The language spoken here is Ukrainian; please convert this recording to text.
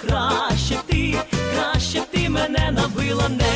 краще ти, краще ти мене набила. не